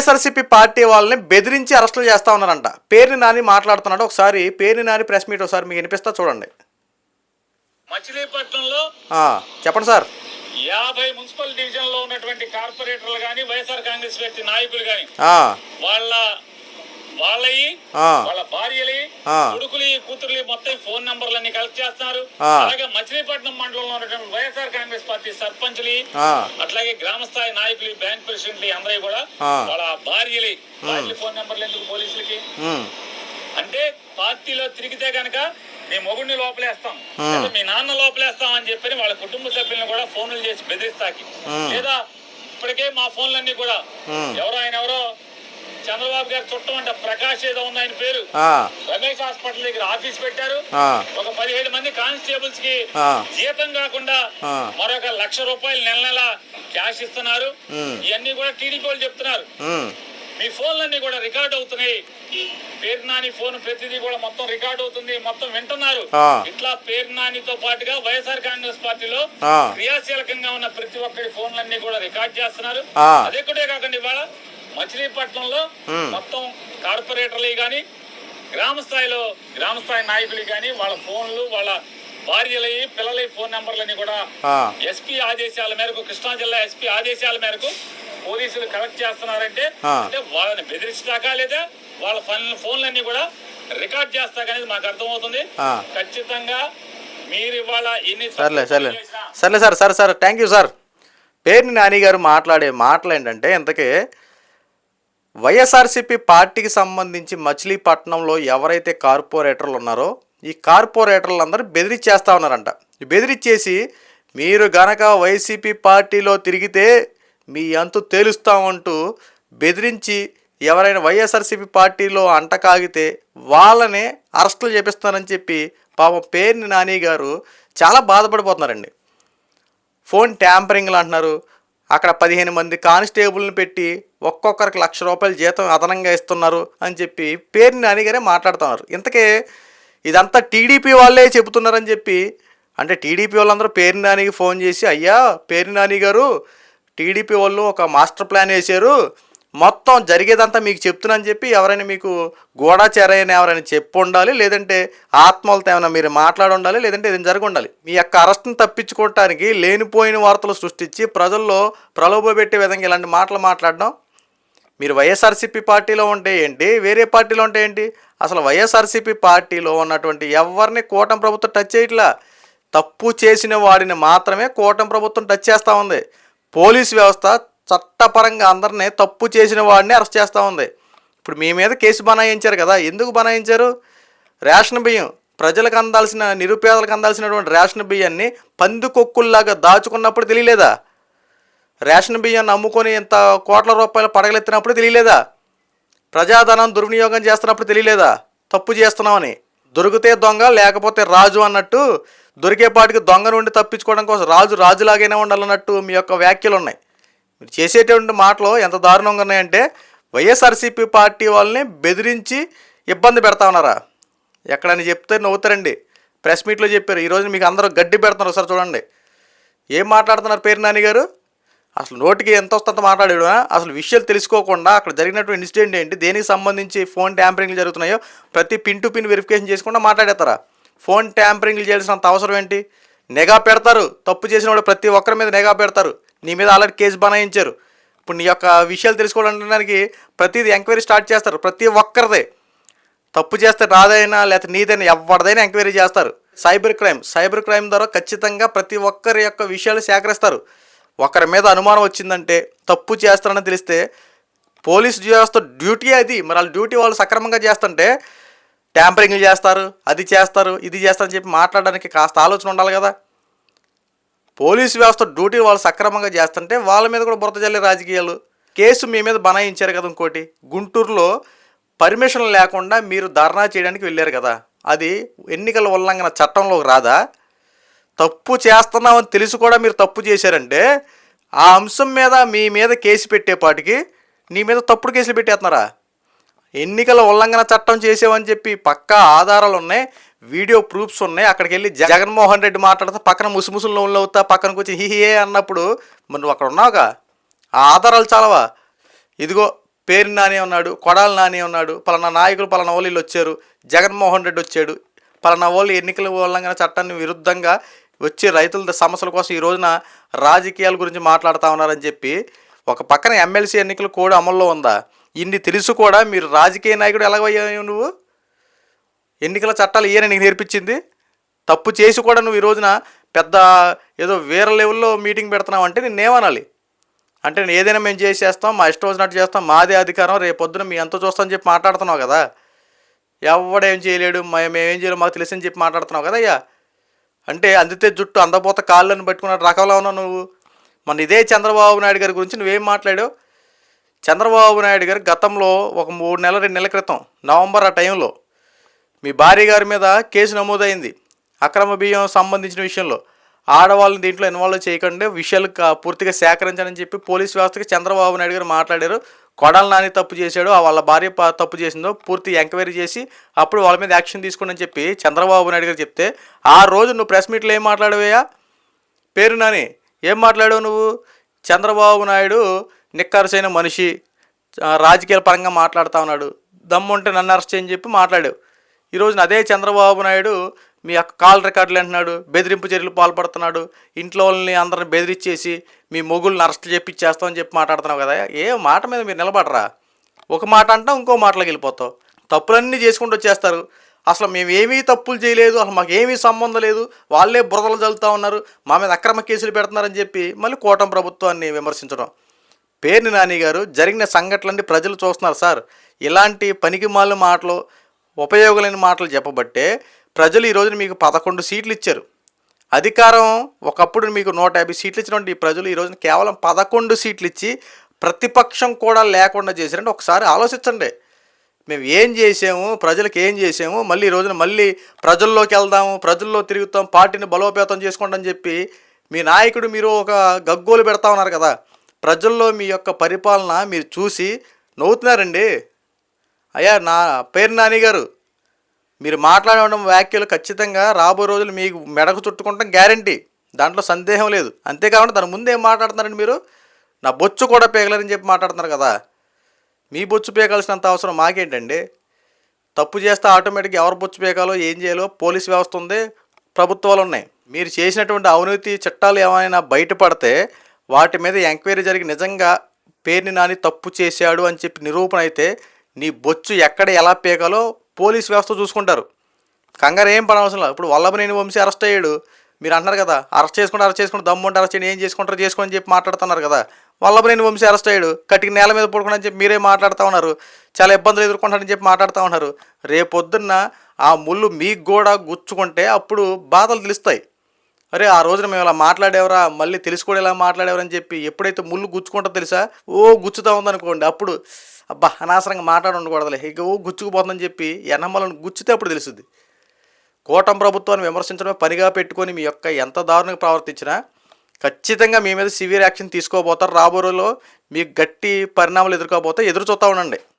YSRCP party వాళ్ళని బెదిరించి అరెస్టులు చేస్తా ఉన్నారంట. పేరుని నాని మాట్లాడుతున్నాడు. ఒకసారి పేరుని నాని ప్రెస్ మీట్ ఒకసారి మీకు వినిపిస్తా చూడండి. మచిలీపట్నంలో చెప్పండి సార్. యాభై మున్సిపల్ డివిజన్లో ఉన్నటువంటి కార్పొరేటర్లు గాని వైఎస్ఆర్ కాంగ్రెస్ వ్యక్తి నాయకులు గాని ఆ, వాళ్ళ వాళ్ళయి వాళ్ళ భార్యలి. కొడుకులి కూతురులి మొత్తం ఫోన్ నంబర్లన్నీ కలెక్ట్ చేస్తున్నారు. అలాగే మచిలీపట్నం మండలంలో ఉన్నటువంటి వైఎస్ఆర్ కాంగ్రెస్ పార్టీ సర్పంచ్లు అట్లాగే గ్రామ స్థాయి నాయకులు బ్యాంక్ ప్రెసిడెంట్లు అందరూ కూడా. వాళ్ళ భార్యలి భార్యల ఫోన్ నంబర్లు ఎందుకు పోలీసులకి అంటే పార్టీలో తిరిగితే గనక మీ మొగుడిని లోపలేస్తాం మీ నాన్న లోపలేస్తాం అని చెప్పని వాళ్ళ కుటుంబ సభ్యులను కూడా ఫోన్లు చేసి బెదిరిస్తాకి. లేదా ఇప్పటికే మా ఫోన్లన్నీ కూడా. ఎవరో ఆయన ఎవరో చంద్రబాబు గారు చుట్టం అంట ప్రకాష్ ఏదో ఉంది ఆయన పేరు రమేష్ హాస్పిటల్ దగ్గర ఆఫీస్ పెట్టారు ఒక పదిహేడు మంది కానిస్టేబుల్స్కి. జీతం కాకుండా. మరొక లక్ష రూపాయలు నెల నెల క్యాష్ ఇస్తున్నారు. ఇవన్నీ కూడా టీడీపీ వాళ్ళు చెప్తున్నారు మీ ఫోన్లన్నీ కూడా రికార్డ్ అవుతున్నాయి పేరు నాని ఫోన్ ప్రతిదీ కూడా మొత్తం రికార్డ్ అవుతుంది మొత్తం వింటున్నారు. ఇట్లా పేరు నానితో పాటుగా వైఎస్ఆర్ కాంగ్రెస్ పార్టీలో. క్రియాశీలకంగా ఉన్న ప్రతి ఒక్కరి ఫోన్లన్నీ కూడా రికార్డ్ చేస్తున్నారు ఆ. అదొక్కటే కాకుండా ఇవాళ మచిలీపట్నంలో. మొత్తం కార్పొరేటర్లు కానీ గ్రామ స్థాయిలో గ్రామ స్థాయి నాయకులు కానీ వాళ్ళ ఫోన్లు వాళ్ళ భార్యలవి పిల్లల ఫోన్ నెంబర్లని కూడా ఎస్పీ ఆదేశాల మేరకు కృష్ణా జిల్లా ఎస్పీ ఆదేశాల మేరకు పోలీసులు కలెక్ట్ చేస్తున్నారంటే. అంటే వాళ్ళని బెదిరించడాకా లేదా వాళ్ళ ఫోన్ ఫోన్లన్నీ కూడా రికార్డ్ చేస్తాకనేది మాకు అర్థమవుతుంది. ఖచ్చితంగా మీరు ఇవాళ ఎన్ని సర్లే సర్లే సర్లే సార్ సరే సార్ థ్యాంక్ యూ సార్ పేరుని నాని గారు మాట్లాడే మాటలు ఏంటంటే ఇంతకీ వైఎస్ఆర్సీపీ పార్టీకి సంబంధించి మచిలీపట్నంలో ఎవరైతే కార్పొరేటర్లు ఉన్నారో ఈ కార్పొరేటర్లు అందరూ బెదిరిచ్చేస్తా ఉన్నారంట. బెదిరిచ్చేసి మీరు గనక వైసీపీ పార్టీలో తిరిగితే మీ అంతు తేలుస్తామంటూ బెదిరించి ఎవరైనా వైఎస్ఆర్సీపీ పార్టీలో అంటకాగితే వాళ్ళనే అరెస్టులు చేపిస్తానని చెప్పి పాపం పేరుని నాని గారు చాలా బాధపడిపోతున్నారండి. ఫోన్ ట్యాంపరింగ్లు అంటున్నారు అక్కడ పదిహేను మంది కానిస్టేబుల్ని పెట్టి ఒక్కొక్కరికి లక్ష రూపాయల జీతం అదనంగా ఇస్తున్నారు అని చెప్పి పేరుని అనిగారే మాట్లాడుతున్నారు. ఇంతకే ఇదంతా టీడీపీ వాళ్ళే చెబుతున్నారని చెప్పి అంటే టీడీపీ వాళ్ళందరూ పేరు నానికి ఫోన్ చేసి అయ్యా పేరు నాని గారు టీడీపీ వాళ్ళు ఒక మాస్టర్ ప్లాన్ వేశారు మొత్తం జరిగేదంతా మీకు చెప్తున్నాను చెప్పి ఎవరైనా మీకు గూఢాచారైన ఎవరైనా చెప్పు ఉండాలి లేదంటే ఆత్మలతో ఏమైనా మీరు మాట్లాడి ఉండాలి లేదంటే ఏదైనా జరిగి ఉండాలి మీ యొక్క అరెస్ట్ని తప్పించుకోవటానికి లేనిపోయిన వార్తలు సృష్టించి ప్రజల్లో ప్రలోభ పెట్టే విధంగా ఇలాంటి మాటలు మాట్లాడడం. మీరు వైఎస్ఆర్సీపీ పార్టీలో ఉంటే ఏంటి? వేరే పార్టీలో ఉంటే ఏంటి? అసలు వైఎస్ఆర్సీపీ పార్టీలో ఉన్నటువంటి ఎవరిని కూటమి ప్రభుత్వం టచ్ చేయట్లా? తప్పు చేసిన వాడిని మాత్రమే కూటమి ప్రభుత్వం టచ్ చేస్తూ ఉంది. పోలీస్ వ్యవస్థ చట్టపరంగా అందరినీ తప్పు చేసిన వాడిని అరెస్ట్ చేస్తూ ఉంది. ఇప్పుడు మీ మీద కేసు బనాయించారు కదా ఎందుకు బనాయించారు? రేషన్ బియ్యం ప్రజలకు అందాల్సిన నిరుపేదలకు అందాల్సినటువంటి రేషన్ బియ్యాన్ని పందికొక్కుల్లాగా దాచుకున్నప్పుడు తెలియలేదా? రేషన్ బియ్యాన్ని అమ్ముకొని ఇంత కోట్ల రూపాయలు పడగలెత్తినప్పుడు తెలియలేదా? ప్రజాధనం దుర్వినియోగం చేస్తున్నప్పుడు తెలియలేదా? తప్పు చేస్తున్నామని. దొరికితే దొంగ లేకపోతే రాజు అన్నట్టు దొరికేపాటికి దొంగ నుండి తప్పించుకోవడం కోసం రాజు రాజులాగానే ఉండాలన్నట్టు మీ యొక్క వ్యాఖ్యలు ఉన్నాయి మీరు చేసేటువంటి మాటలు ఎంత దారుణంగా ఉన్నాయంటే వైఎస్ఆర్సీపీ పార్టీ వాళ్ళని బెదిరించి ఇబ్బంది పెడతా ఉన్నారా? ఎక్కడని చెప్తే నవ్వుతారండి. ప్రెస్ మీట్లో చెప్పారు. ఈరోజు మీకు అందరూ గడ్డి పెడుతున్నారు సార్ చూడండి. ఏం మాట్లాడుతున్నారు పేరు నాని గారు? అసలు నోటికి ఎంత వస్తుందో మాట్లాడాడు అసలు విషయాలు తెలుసుకోకుండా అక్కడ జరిగినటువంటి ఇన్సిడెంట్ ఏంటి? దేనికి సంబంధించి ఫోన్ ట్యాంపరింగ్లు జరుగుతున్నాయో ప్రతి పిన్ టు పిన్ వెరిఫికేషన్ చేసుకుండా మాట్లాడేస్తారా? ఫోన్ ట్యాంపరింగ్లు చేయాల్సినంత అవసరం ఏంటి? నిఘా పెడతారు. తప్పు చేసిన వాడు ప్రతి ఒక్కరి మీద నిఘా పెడతారు. నీ మీద ఆల్రెడీ కేసు బనాయించారు. ఇప్పుడు నీ యొక్క విషయాలు తెలుసుకోవడానికి ప్రతిదీ ఎంక్వైరీ స్టార్ట్ చేస్తారు. ప్రతి ఒక్కరిదే. తప్పు చేస్తే రాదైనా లేకపోతే నీదైనా ఎవరిదైనా ఎంక్వైరీ చేస్తారు. Cyber crime. సైబర్ క్రైమ్ ద్వారా ఖచ్చితంగా ప్రతి ఒక్కరి యొక్క విషయాలు సేకరిస్తారు. ఒకరి మీద అనుమానం వచ్చిందంటే తప్పు చేస్తారని తెలిస్తే పోలీస్ వ్యవస్థ డ్యూటీ అది. మరి వాళ్ళ డ్యూటీ వాళ్ళు సక్రమంగా చేస్తుంటే ట్యాంపరింగ్లు చేస్తారు అది చేస్తారు ఇది చేస్తారని చెప్పి మాట్లాడడానికి కాస్త ఆలోచన ఉండాలి కదా. పోలీసు వ్యవస్థ డ్యూటీ వాళ్ళు సక్రమంగా చేస్తుంటే వాళ్ళ మీద కూడా బురద జల్లే రాజకీయాలు. కేసు మీ మీద బనాయించారు కదా ఇంకోటి. గుంటూరులో పర్మిషన్ లేకుండా మీరు ధర్నా చేయడానికి వెళ్ళారు కదా. అది ఎన్నికల ఉల్లంఘన చట్టంలోకి రాదా? తప్పు చేస్తున్నామని తెలిసి కూడా మీరు తప్పు చేశారంటే ఆ అంశం మీద మీ మీద కేసు పెట్టేపాటికి నీ మీద తప్పుడు కేసులు పెట్టేస్తున్నారా? ఎన్నికల ఉల్లంఘన చట్టం చేసేవని చెప్పి పక్కా ఆధారాలు ఉన్నాయి వీడియో ప్రూఫ్స్ ఉన్నాయి. అక్కడికి వెళ్ళి జగన్మోహన్ రెడ్డి మాట్లాడితే పక్కన ముసుముసులు లోన్లు అవుతా పక్కనకు వచ్చి హిహియే అన్నప్పుడు మరి నువ్వు అక్కడ ఉన్నావుగా? ఆ ఆధారాలు చాలవా? ఇదిగో పేరు నాని ఉన్నాడు కొడాలి నాని ఉన్నాడు పలానా నాయకులు పలానా వాళ్ళు వచ్చారు జగన్మోహన్ రెడ్డి వచ్చాడు. పలానా వాళ్ళు ఎన్నికల ఉల్లంఘన చట్టాన్ని విరుద్ధంగా వచ్చి రైతుల సమస్యల కోసం ఈ రోజున రాజకీయాల గురించి మాట్లాడుతూ ఉన్నారని చెప్పి ఒక పక్కన ఎమ్మెల్సీ ఎన్నికలు కూడా అమల్లో ఉందా? ఇన్ని తెలుసు కూడా మీరు రాజకీయ నాయకుడు ఎలాగయ్యావు నువ్వు? ఎన్నికల చట్టాలు ఈయన నీకు నేర్పించింది. తప్పు చేసి కూడా నువ్వు ఈ రోజున పెద్ద ఏదో వేరే లెవెల్లో మీటింగ్ పెడుతున్నావు అంటే నేనేమనాలి అంటే నేను ఏదైనా మేము చేసేస్తాం మా ఇష్టం వచ్చినట్టు చేస్తాం మాదే అధికారం రేపు పొద్దున మీ ఎంత చూస్తామని చెప్పి మాట్లాడుతున్నావు కదా? ఎవడేం చేయలేడు మేమేం చేయలేము మాకు తెలిసని చెప్పి మాట్లాడుతున్నావు కదా అయ్యా? అంటే అందితే జుట్టు అందపోత కాళ్ళని పట్టుకున్న రకంలో ఉన్నావు నువ్వు. మన ఇదే చంద్రబాబు నాయుడు గారి గురించి నువ్వేం మాట్లాడావు? చంద్రబాబు నాయుడు గారు గతంలో ఒక మూడు నెలల రెండు నెలల క్రితం నవంబర్ ఆ టైంలో మీ భార్య గారి మీద కేసు నమోదైంది. అక్రమ బియ్యం సంబంధించిన విషయంలో ఆడవాళ్ళని దీంట్లో ఇన్వాల్వ్ చేయకుండా విషయాలు పూర్తిగా సేకరించాలని చెప్పి పోలీస్ వ్యవస్థకి చంద్రబాబు నాయుడు గారు మాట్లాడారు. కొడాల నాని తప్పు చేశాడు ఆ వాళ్ళ భార్య తప్పు చేసిందో పూర్తి ఎంక్వైరీ చేసి అప్పుడు వాళ్ళ మీద యాక్షన్ తీసుకోండి అని చెప్పి చంద్రబాబు నాయుడు గారు చెప్తే ఆ రోజు నువ్వు ప్రెస్ మీట్లో ఏం మాట్లాడవయ్యా? పేరు నాని ఏం మాట్లాడావు నువ్వు? చంద్రబాబు నాయుడు నిక్కరసైన మనిషి రాజకీయ పరంగా మాట్లాడుతా ఉన్నాడు. దమ్ముంటే నన్ను అరెస్ట్ చేయని చెప్పి మాట్లాడావు ఈరోజు అదే చంద్రబాబు నాయుడు మీ యొక్క కాల్ రికార్డులు అంటున్నాడు బెదిరింపు చర్యలు పాల్పడుతున్నాడు ఇంట్లో వాళ్ళని అందరిని బెదిరించేసి మీ మొగుళ్ళని అరెస్ట్ చేపిచ్చేస్తామని చెప్పి మాట్లాడుతున్నావు కదా. ఏ మాట మీద మీరు నిలబడరా? ఒక మాట అంటాం ఇంకో మాటలోకి వెళ్ళిపోతావు. తప్పులన్నీ చేసుకుంటూ వచ్చేస్తారు. అసలు మేము ఏమీ తప్పులు చేయలేదు అసలు మాకు ఏమీ సంబంధం లేదు. వాళ్ళే బురదలు చల్లుతా ఉన్నారు మా మీద అక్రమ కేసులు పెడుతున్నారని చెప్పి మళ్ళీ కూటమి ప్రభుత్వాన్ని విమర్శించడం. పేర్ని నాని గారు జరిగిన సంఘటనలన్నీ ప్రజలు చూస్తున్నారు సార్. ఇలాంటి పనికి మాలిన మాటలు ఉపయోగలేని మాటలు చెప్పబట్టే ప్రజలు ఈరోజు మీకు పదకొండు సీట్లు ఇచ్చారు. అధికారం ఒకప్పుడు మీకు నూట యాభై సీట్లు ఇచ్చినటువంటి ఈ ప్రజలు ఈ రోజున కేవలం పదకొండు సీట్లు ఇచ్చి ప్రతిపక్షం కూడా లేకుండా చేశారంటే ఒకసారి ఆలోచించండి. మేము ఏం చేసాము ప్రజలకు ఏం చేసాము మళ్ళీ ఈ రోజున మళ్ళీ ప్రజల్లోకి వెళ్దాము ప్రజల్లో తిరుగుతాం పార్టీని బలోపేతం చేసుకోండి అని చెప్పి మీ నాయకుడు మీరు ఒక గగ్గోలు పెడతా ఉన్నారు కదా. ప్రజల్లో మీ యొక్క పరిపాలన మీరు చూసి నవ్వుతున్నారండి. అయ్యా నా పేరు నాని గారు. మీరు మాట్లాడడం వ్యాఖ్యలు ఖచ్చితంగా రాబో రోజులు మీకు మెడకు చుట్టుకుంటాం గ్యారంటీ. దాంట్లో సందేహం లేదు. అంతేకాకుండా దాని ముందు ఏం మాట్లాడుతున్నారండి మీరు? నా బొచ్చు కూడా పేగలరని చెప్పి మాట్లాడుతున్నారు కదా. మీ బొచ్చు పీకాల్సినంత అవసరం మాకేంటండి? తప్పు చేస్తే ఆటోమేటిక్గా ఎవరు బొచ్చు పీకాలో ఏం చేయాలో పోలీస్ వ్యవస్థ ఉంది ప్రభుత్వాలు ఉన్నాయి. మీరు చేసినటువంటి అవినీతి చట్టాలు ఏమైనా బయటపడితే వాటి మీద ఎంక్వైరీ జరిగి నిజంగా పేరుని నాని తప్పు చేశాడు అని చెప్పి నిరూపణ అయితే నీ బొచ్చు ఎక్కడ ఎలా పీకాలో పోలీస్ వ్యవస్థ చూసుకుంటారు. కంగారు ఏం పడవలసిన లేదు. ఇప్పుడు వల్లభనేని వంశీ అరెస్ట్ అయ్యాడు. మీరు అంటున్నారు కదా అరెస్ట్ చేసుకుంటే అరెస్ట్ చేసుకుంటే దమ్ము ఉంటే అరెస్ట్ చేయండి ఏం చేసుకుంటారు చేసుకోని చెప్పి మాట్లాడుతున్నారు కదా. వల్లభనేని వంశీ అరెస్ట్ అయ్యాడు. కటికి నేల మీద పడుకుని చెప్పి మీరే మాట్లాడుతూ ఉన్నారు. చాలా ఇబ్బందులు ఎదుర్కొంటారని చెప్పి మాట్లాడుతూ ఉన్నారు. రేపొద్దున్న ఆ ముళ్ళు మీకు కూడా గుచ్చుకుంటే అప్పుడు బాధలు తెలుస్తాయి. అరే ఆ రోజున మేము ఇలా మాట్లాడేవరా? మళ్ళీ తెలిసి కూడా ఇలా మాట్లాడేవరని చెప్పి ఎప్పుడైతే ముళ్ళు గుచ్చుకుంటో తెలుసా? ఓ గుచ్చుతా ఉందనుకోండి. అప్పుడు అబ్బా అనవసరంగా మాట్లాడి ఉండకూడదులే ఇక ఓ గుచ్చుకుపోతుందని చెప్పి ఎనమ్మలను గుచ్చితే అప్పుడు తెలుస్తుంది. కూటం ప్రభుత్వాన్ని విమర్శించడమే పనిగా పెట్టుకొని మీ యొక్క ఎంత దారుణంగా ప్రవర్తించినా ఖచ్చితంగా మీ మీద సివియర్ యాక్షన్ తీసుకోబోతారు. రాబో మీకు గట్టి పరిణామాలు ఎదుర్కోబోతే ఎదురు చూస్తూ ఉండండి.